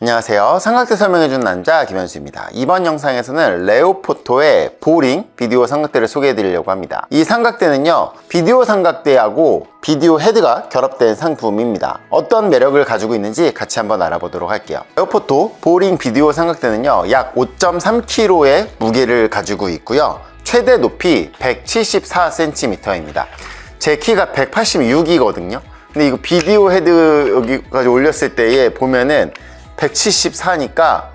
안녕하세요. 삼각대 설명해주는 남자 김현수입니다. 이번 영상에서는 레오포토의 보링 비디오 삼각대를 소개해드리려고 합니다. 이 삼각대는요, 비디오 삼각대하고 비디오 헤드가 결합된 상품입니다. 어떤 매력을 가지고 있는지 같이 한번 알아보도록 할게요. 레오포토 보링 비디오 삼각대는요, 약 5.3kg의 무게를 가지고 있고요. 최대 높이 174cm입니다. 제 키가 186이거든요. 근데 이거 비디오 헤드 여기까지 올렸을 때에 보면은 174니까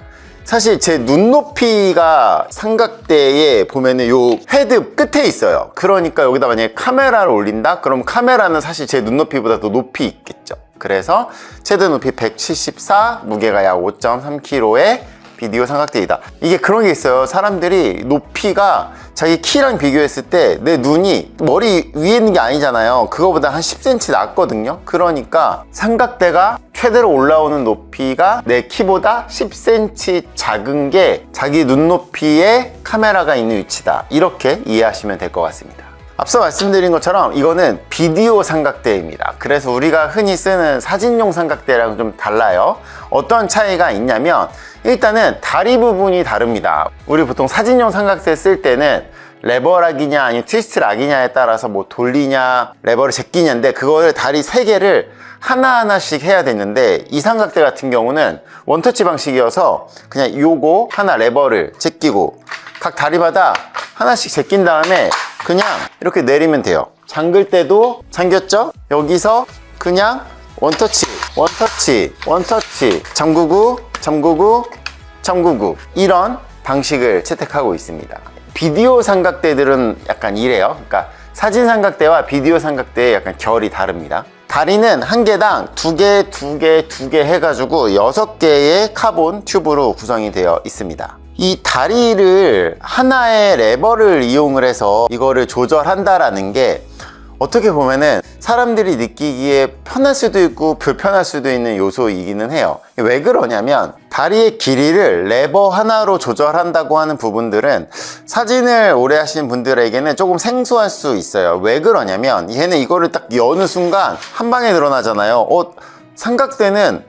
사실 제 눈높이가 삼각대에 보면은 요 헤드 끝에 있어요. 그러니까 여기다 만약에 카메라를 올린다? 그럼 카메라는 사실 제 눈높이보다 더 높이 있겠죠. 그래서 최대 높이 174, 무게가 약 5.3kg의 비디오 삼각대이다. 이게 그런 게 있어요. 사람들이 높이가 자기 키랑 비교했을 때 내 눈이 머리 위에 있는 게 아니잖아요. 그거보다 한 10cm 낮거든요. 그러니까 삼각대가 최대로 올라오는 높이가 내 키보다 10cm 작은 게 자기 눈높이에 카메라가 있는 위치다. 이렇게 이해하시면 될 것 같습니다. 앞서 말씀드린 것처럼 이거는 비디오 삼각대입니다. 그래서 우리가 흔히 쓰는 사진용 삼각대랑 좀 달라요. 어떤 차이가 있냐면 일단은 다리 부분이 다릅니다. 우리 보통 사진용 삼각대 쓸 때는 레버락이냐 아니면 트위스트 락이냐에 따라서 뭐 돌리냐 레버를 제끼냐인데 그거를 다리 세 개를 하나하나씩 해야 되는데 이 삼각대 같은 경우는 원터치 방식이어서 그냥 요거 하나 레버를 제끼고 각 다리마다 하나씩 제낀 다음에 그냥 이렇게 내리면 돼요. 잠글 때도 잠겼죠? 여기서 그냥 원터치, 원터치, 원터치, 잠그고, 잠그고, 잠그고 이런 방식을 채택하고 있습니다. 비디오 삼각대들은 약간 이래요. 그러니까 사진 삼각대와 비디오 삼각대의 약간 결이 다릅니다. 다리는 한 개당 두 개, 두 개, 두 개 해가지고 여섯 개의 카본 튜브로 구성이 되어 있습니다. 이 다리를 하나의 레버를 이용을 해서 이거를 조절한다라는 게 어떻게 보면은 사람들이 느끼기에 편할 수도 있고 불편할 수도 있는 요소이기는 해요. 왜 그러냐면 다리의 길이를 레버 하나로 조절한다고 하는 부분들은 사진을 오래 하시는 분들에게는 조금 생소할 수 있어요. 왜 그러냐면 얘는 이거를 딱 여는 순간 한 방에 늘어나잖아요. 어, 삼각대는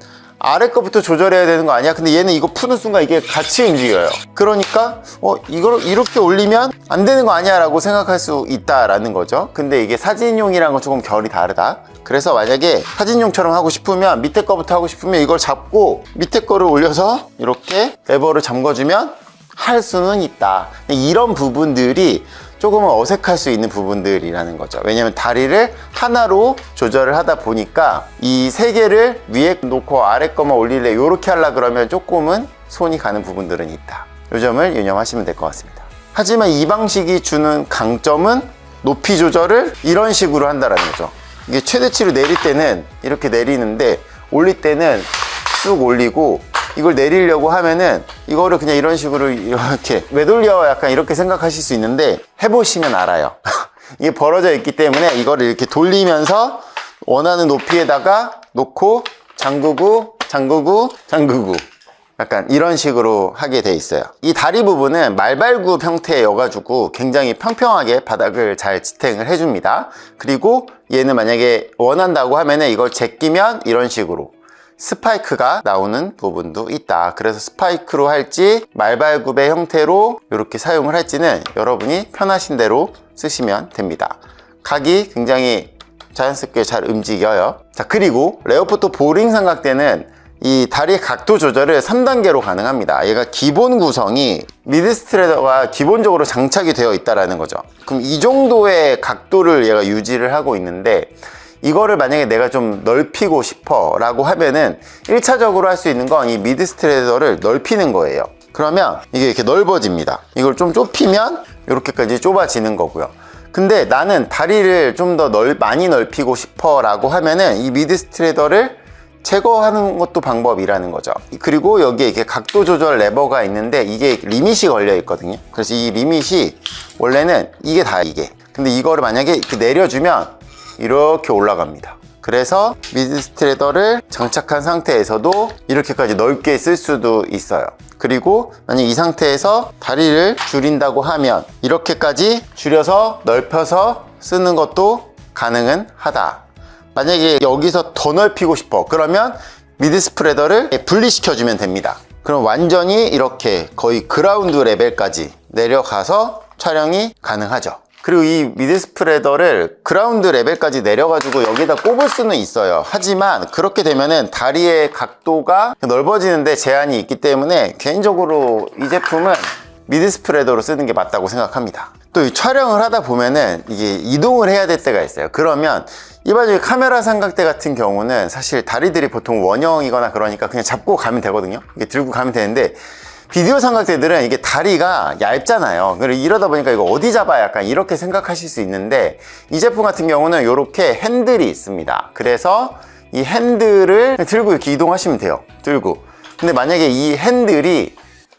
아래 거부터 조절해야 되는 거 아니야? 근데 얘는 이거 푸는 순간 이게 같이 움직여요. 그러니까 어 이걸 이렇게 올리면 안 되는 거 아니야? 라고 생각할 수 있다라는 거죠. 근데 이게 사진용이랑 건 조금 결이 다르다. 그래서 만약에 사진용처럼 하고 싶으면 밑에 거부터 하고 싶으면 이걸 잡고 밑에 거를 올려서 이렇게 레버를 잠궈주면 할 수는 있다. 이런 부분들이 조금은 어색할 수 있는 부분들이라는 거죠. 왜냐면 다리를 하나로 조절을 하다 보니까 이 세 개를 위에 놓고 아래 거만 올릴래 이렇게 하려 그러면 조금은 손이 가는 부분들은 있다. 이 점을 유념하시면 될 것 같습니다. 하지만 이 방식이 주는 강점은 높이 조절을 이런 식으로 한다는 거죠. 이게 최대치로 내릴 때는 이렇게 내리는데 올릴 때는 쑥 올리고 이걸 내리려고 하면은 이거를 그냥 이런 식으로 이렇게 왜 돌려 약간 이렇게 생각하실 수 있는데 해보시면 알아요. 이게 벌어져 있기 때문에 이거를 이렇게 돌리면서 원하는 높이에다가 놓고 잠그고 잠그고 잠그고 약간 이런 식으로 하게 돼 있어요. 이 다리 부분은 말발굽 형태여가지고 굉장히 평평하게 바닥을 잘 지탱을 해줍니다. 그리고 얘는 만약에 원한다고 하면은 이걸 제끼면 이런 식으로 스파이크가 나오는 부분도 있다. 그래서 스파이크로 할지 말발굽의 형태로 이렇게 사용을 할지는 여러분이 편하신 대로 쓰시면 됩니다. 각이 굉장히 자연스럽게 잘 움직여요. 자, 그리고 레오포토 보링 삼각대는 이 다리 각도 조절을 3단계로 가능합니다. 얘가 기본 구성이 미드 스트레더가 기본적으로 장착이 되어 있다라는 거죠. 그럼 이 정도의 각도를 얘가 유지를 하고 있는데 이거를 만약에 내가 좀 넓히고 싶어 라고 하면은 1차적으로 할 수 있는 건 이 미드 스트레더를 넓히는 거예요. 그러면 이게 이렇게 넓어집니다. 이걸 좀 좁히면 이렇게까지 좁아지는 거고요. 근데 나는 다리를 좀 더 넓, 많이 넓히고 싶어 라고 하면은 이 미드 스트레더를 제거하는 것도 방법이라는 거죠. 그리고 여기에 이렇게 각도 조절 레버가 있는데 이게 리밋이 걸려 있거든요. 그래서 이 리밋이 원래는 이게 다 이게. 근데 이거를 만약에 이렇게 내려주면 이렇게 올라갑니다. 그래서 미드 스트레더를 장착한 상태에서도 이렇게까지 넓게 쓸 수도 있어요. 그리고 만약 이 상태에서 다리를 줄인다고 하면 이렇게까지 줄여서 넓혀서 쓰는 것도 가능은 하다. 만약에 여기서 더 넓히고 싶어. 그러면 미드 스프레더를 분리시켜 주면 됩니다. 그럼 완전히 이렇게 거의 그라운드 레벨까지 내려가서 촬영이 가능하죠. 그리고 이 미드 스프레더를 그라운드 레벨까지 내려가지고 여기다 꼽을 수는 있어요. 하지만 그렇게 되면은 다리의 각도가 넓어지는데 제한이 있기 때문에 개인적으로 이 제품은 미드 스프레더로 쓰는 게 맞다고 생각합니다. 또이 촬영을 하다 보면은 이게 이동을 해야 될 때가 있어요. 그러면 일반적인 카메라 삼각대 같은 경우는 사실 다리들이 보통 원형이거나 그러니까 그냥 잡고 가면 되거든요. 이게 들고 가면 되는데 비디오 삼각대들은 이게 다리가 얇잖아요. 그리고 이러다 보니까 이거 어디 잡아야 약간 이렇게 생각하실 수 있는데 이 제품 같은 경우는 이렇게 핸들이 있습니다. 그래서 이 핸들을 들고 이렇게 이동하시면 돼요. 들고. 근데 만약에 이 핸들이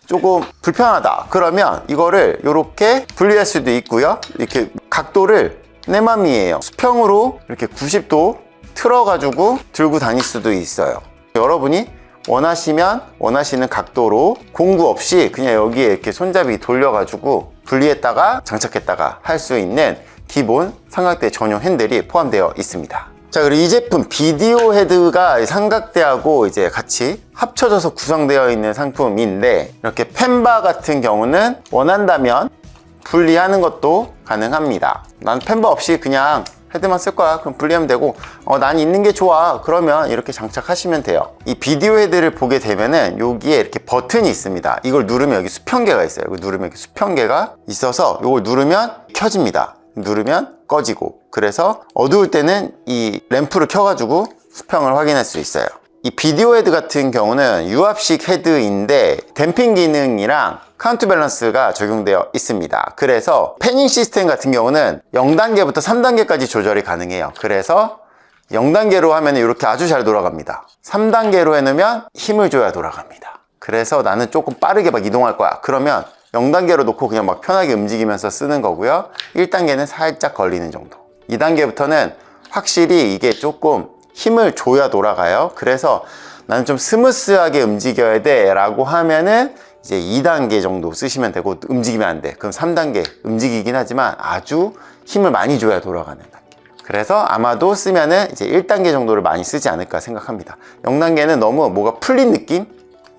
조금 불편하다 그러면 이거를 이렇게 분리할 수도 있고요 이렇게 각도를 내 맘이에요 수평으로 이렇게 90도 틀어 가지고 들고 다닐 수도 있어요 여러분이 원하시면 원하시는 각도로 공구 없이 그냥 여기에 이렇게 손잡이 돌려 가지고 분리했다가 장착했다가 할 수 있는 기본 삼각대 전용 핸들이 포함되어 있습니다. 자 그리고 이 제품 비디오 헤드가 삼각대하고 이제 같이 합쳐져서 구성되어 있는 상품인데 이렇게 펜바 같은 경우는 원한다면 분리하는 것도 가능합니다. 난 펜바 없이 그냥 헤드만 쓸 거야. 그럼 분리하면 되고 어, 난 있는 게 좋아. 그러면 이렇게 장착하시면 돼요. 이 비디오 헤드를 보게 되면은 여기에 이렇게 버튼이 있습니다. 이걸 누르면 여기 수평계가 있어요. 이거 누르면 이렇게 수평계가 있어서 이걸 누르면 켜집니다. 누르면 꺼지고. 그래서 어두울 때는 이 램프를 켜가지고 수평을 확인할 수 있어요. 이 비디오 헤드 같은 경우는 유압식 헤드인데 댐핑 기능이랑 카운트 밸런스가 적용되어 있습니다. 그래서 패닝 시스템 같은 경우는 0단계부터 3단계까지 조절이 가능해요. 그래서 0단계로 하면 이렇게 아주 잘 돌아갑니다. 3단계로 해놓으면 힘을 줘야 돌아갑니다. 그래서 나는 조금 빠르게 막 이동할 거야. 그러면 0단계로 놓고 그냥 막 편하게 움직이면서 쓰는 거고요. 1단계는 살짝 걸리는 정도. 2단계부터는 확실히 이게 조금 힘을 줘야 돌아가요. 그래서 나는 좀 스무스하게 움직여야 돼 라고 하면은 이제 2단계 정도 쓰시면 되고 움직이면 안 돼. 그럼 3단계 움직이긴 하지만 아주 힘을 많이 줘야 돌아가는 단계. 그래서 아마도 쓰면은 이제 1단계 정도를 많이 쓰지 않을까 생각합니다. 0단계는 너무 뭐가 풀린 느낌?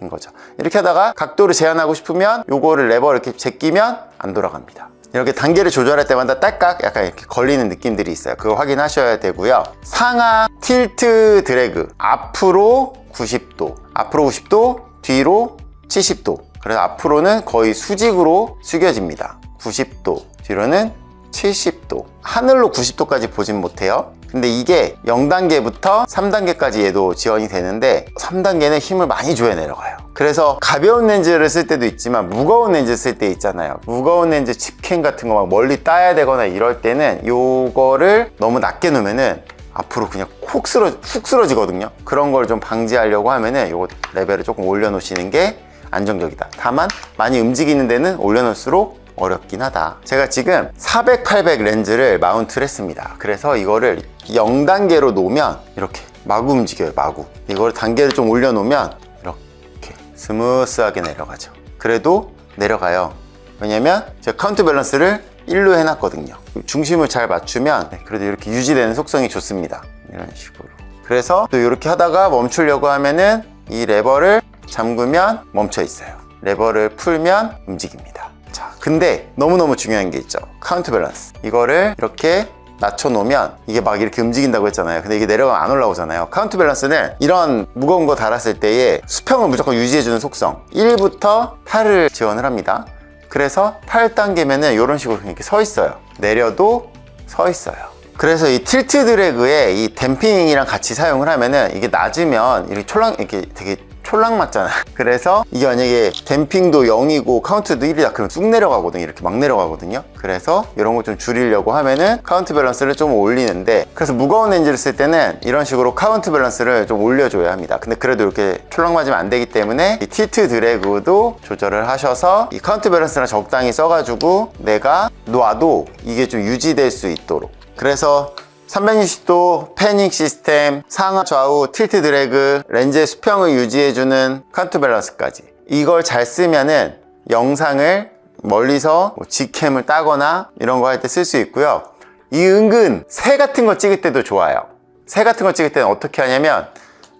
인 거죠. 이렇게 하다가 각도를 제한하고 싶으면 요거를 레버를 이렇게 제끼면 안 돌아갑니다. 이렇게 단계를 조절할 때마다 딸깍 약간 이렇게 걸리는 느낌들이 있어요. 그거 확인하셔야 되고요. 상하 틸트 드래그. 앞으로 90도. 앞으로 90도 뒤로 70도 그래서 앞으로는 거의 수직으로 숙여집니다. 90도 뒤로는 70도. 하늘로 90도까지 보진 못해요. 근데 이게 0단계부터 3단계까지 얘도 지원이 되는데 3단계는 힘을 많이 줘야 내려가요. 그래서 가벼운 렌즈를 쓸 때도 있지만 무거운 렌즈 쓸 때 있잖아요. 무거운 렌즈 집캠 같은 거 막 멀리 따야 되거나 이럴 때는 요거를 너무 낮게 놓으면은 앞으로 그냥 콕 쓰러, 훅 쓰러지거든요. 그런 걸 좀 방지하려고 하면은 요거 레벨을 조금 올려놓으시는 게 안정적이다. 다만 많이 움직이는 데는 올려놓을수록 어렵긴 하다. 제가 지금 400, 800 렌즈를 마운트를 했습니다. 그래서 이거를 0단계로 놓으면 이렇게 마구 움직여요 마구. 이걸 단계를 좀 올려놓으면 이렇게 스무스하게 내려가죠. 그래도 내려가요. 왜냐면 제가 카운트 밸런스를 1로 해놨거든요. 중심을 잘 맞추면 네, 그래도 이렇게 유지되는 속성이 좋습니다. 이런 식으로. 그래서 또 이렇게 하다가 멈추려고 하면은 이 레버를 잠그면 멈춰 있어요. 레버를 풀면 움직입니다. 자 근데 너무너무 중요한 게 있죠. 카운트 밸런스. 이거를 이렇게 낮춰 놓으면 이게 막 이렇게 움직인다고 했잖아요. 근데 이게 내려가면 안 올라오잖아요. 카운트 밸런스는 이런 무거운 거 달았을 때에 수평을 무조건 유지해주는 속성. 1부터 8을 지원을 합니다. 그래서 8단계면은 이런 식으로 이렇게 서 있어요. 내려도 서 있어요. 그래서 이 틸트 드래그에 이 댐핑이랑 같이 사용을 하면은 이게 낮으면 이렇게 촐랑 이렇게 되게 촐랑 맞잖아. 그래서 이게 만약에 댐핑도 0이고 카운트도 1이다. 그러면 쑥 내려가거든요. 이렇게 막 내려가거든요. 그래서 이런 거 좀 줄이려고 하면은 카운트 밸런스를 좀 올리는데 그래서 무거운 렌즈를 쓸 때는 이런 식으로 카운트 밸런스를 좀 올려줘야 합니다. 근데 그래도 이렇게 촐랑 맞으면 안 되기 때문에 이 틸트 드래그도 조절을 하셔서 이 카운트 밸런스랑 적당히 써가지고 내가 놔도 이게 좀 유지될 수 있도록. 그래서 360도 패닝 시스템, 상하 좌우 틸트 드래그, 렌즈의 수평을 유지해주는 카운트 밸런스까지. 이걸 잘 쓰면은 영상을 멀리서 뭐 직캠을 따거나 이런 거 할 때 쓸 수 있고요. 이 은근 새 같은 거 찍을 때도 좋아요. 새 같은 거 찍을 때는 어떻게 하냐면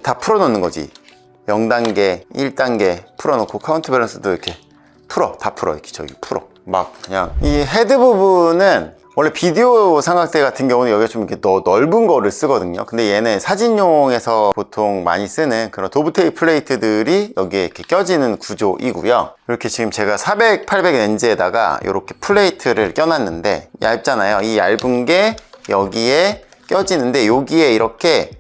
다 풀어놓는 거지. 0단계 1단계 풀어놓고 카운트 밸런스도 이렇게 풀어 다 풀어 이렇게 저기 풀어. 막 그냥. 이 헤드 부분은 원래 비디오 삼각대 같은 경우는 여기가 좀 이렇게 더 넓은 거를 쓰거든요. 근데 얘는 사진용에서 보통 많이 쓰는 그런 도브테이 플레이트들이 여기에 이렇게 껴지는 구조이고요. 이렇게 지금 제가 400, 800 렌즈에다가 이렇게 플레이트를 껴놨는데 얇잖아요. 이 얇은 게 여기에 껴지는데 여기에 이렇게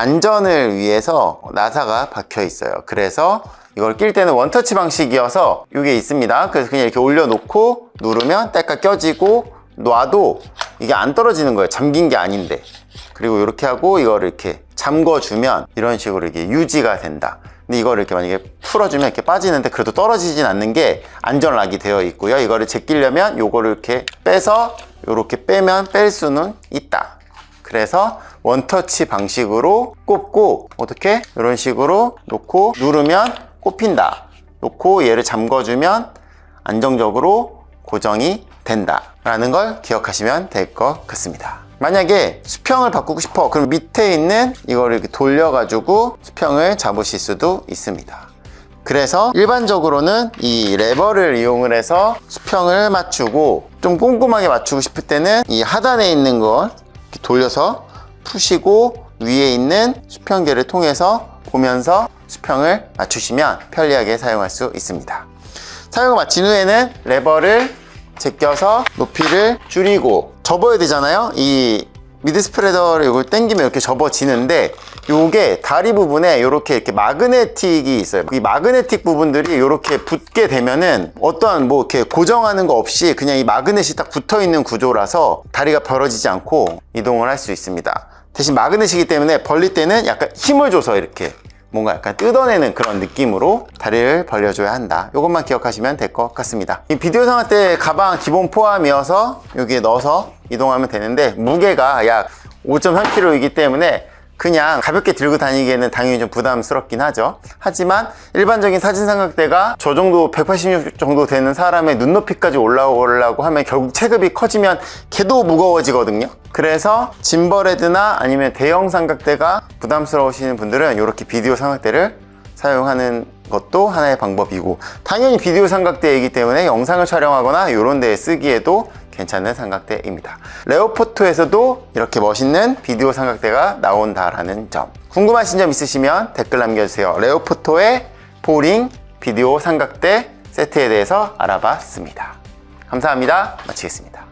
안전을 위해서 나사가 박혀 있어요. 그래서 이걸 낄 때는 원터치 방식이어서 이게 있습니다. 그래서 그냥 이렇게 올려놓고 누르면 딸깍 껴지고 놔도 이게 안 떨어지는 거예요. 잠긴 게 아닌데. 그리고 이렇게 하고 이거를 이렇게 잠궈주면 이런 식으로 이게 유지가 된다. 근데 이거를 이렇게 만약에 풀어주면 이렇게 빠지는데 그래도 떨어지진 않는 게 안전락이 되어 있고요. 이거를 제끼려면 요거를 이렇게 빼서 이렇게 빼면 뺄 수는 있다 그래서 원터치 방식으로 꼽고 어떻게? 이런 식으로 놓고 누르면 꼽힌다. 놓고 얘를 잠궈주면 안정적으로 고정이 된다. 라는 걸 기억하시면 될 것 같습니다. 만약에 수평을 바꾸고 싶어. 그럼 밑에 있는 이거를 이렇게 돌려 가지고 수평을 잡으실 수도 있습니다. 그래서 일반적으로는 이 레버를 이용을 해서 수평을 맞추고 좀 꼼꼼하게 맞추고 싶을 때는 이 하단에 있는 걸 돌려서 푸시고 위에 있는 수평계를 통해서 보면서 수평을 맞추시면 편리하게 사용할 수 있습니다. 사용을 마친 후에는 레버를 제껴서 높이를 줄이고 접어야 되잖아요. 이 미드 스프레더를 이걸 당기면 이렇게 접어지는데 요게 다리 부분에 이렇게 이렇게 마그네틱이 있어요. 이 마그네틱 부분들이 이렇게 붙게 되면은 어떠한 뭐 이렇게 고정하는 거 없이 그냥 이 마그넷이 딱 붙어 있는 구조라서 다리가 벌어지지 않고 이동을 할 수 있습니다. 대신 마그넷이기 때문에 벌릴 때는 약간 힘을 줘서 이렇게 뭔가 약간 뜯어내는 그런 느낌으로 다리를 벌려줘야 한다. 이것만 기억하시면 될 것 같습니다. 이 비디오 상할 때 가방 기본 포함이어서 여기에 넣어서 이동하면 되는데 무게가 약 5.3kg이기 때문에 그냥 가볍게 들고 다니기에는 당연히 좀 부담스럽긴 하죠. 하지만 일반적인 사진 삼각대가 저 정도 186 정도 되는 사람의 눈높이까지 올라오려고 하면 결국 체급이 커지면 걔도 무거워지거든요. 그래서 짐버레드나 아니면 대형 삼각대가 부담스러우시는 분들은 이렇게 비디오 삼각대를 사용하는 것도 하나의 방법이고 당연히 비디오 삼각대이기 때문에 영상을 촬영하거나 이런 데에 쓰기에도 괜찮은 삼각대입니다. 레오포토에서도 이렇게 멋있는 비디오 삼각대가 나온다라는 점. 궁금하신 점 있으시면 댓글 남겨주세요. 레오포토의 포링 비디오 삼각대 세트에 대해서 알아봤습니다. 감사합니다. 마치겠습니다.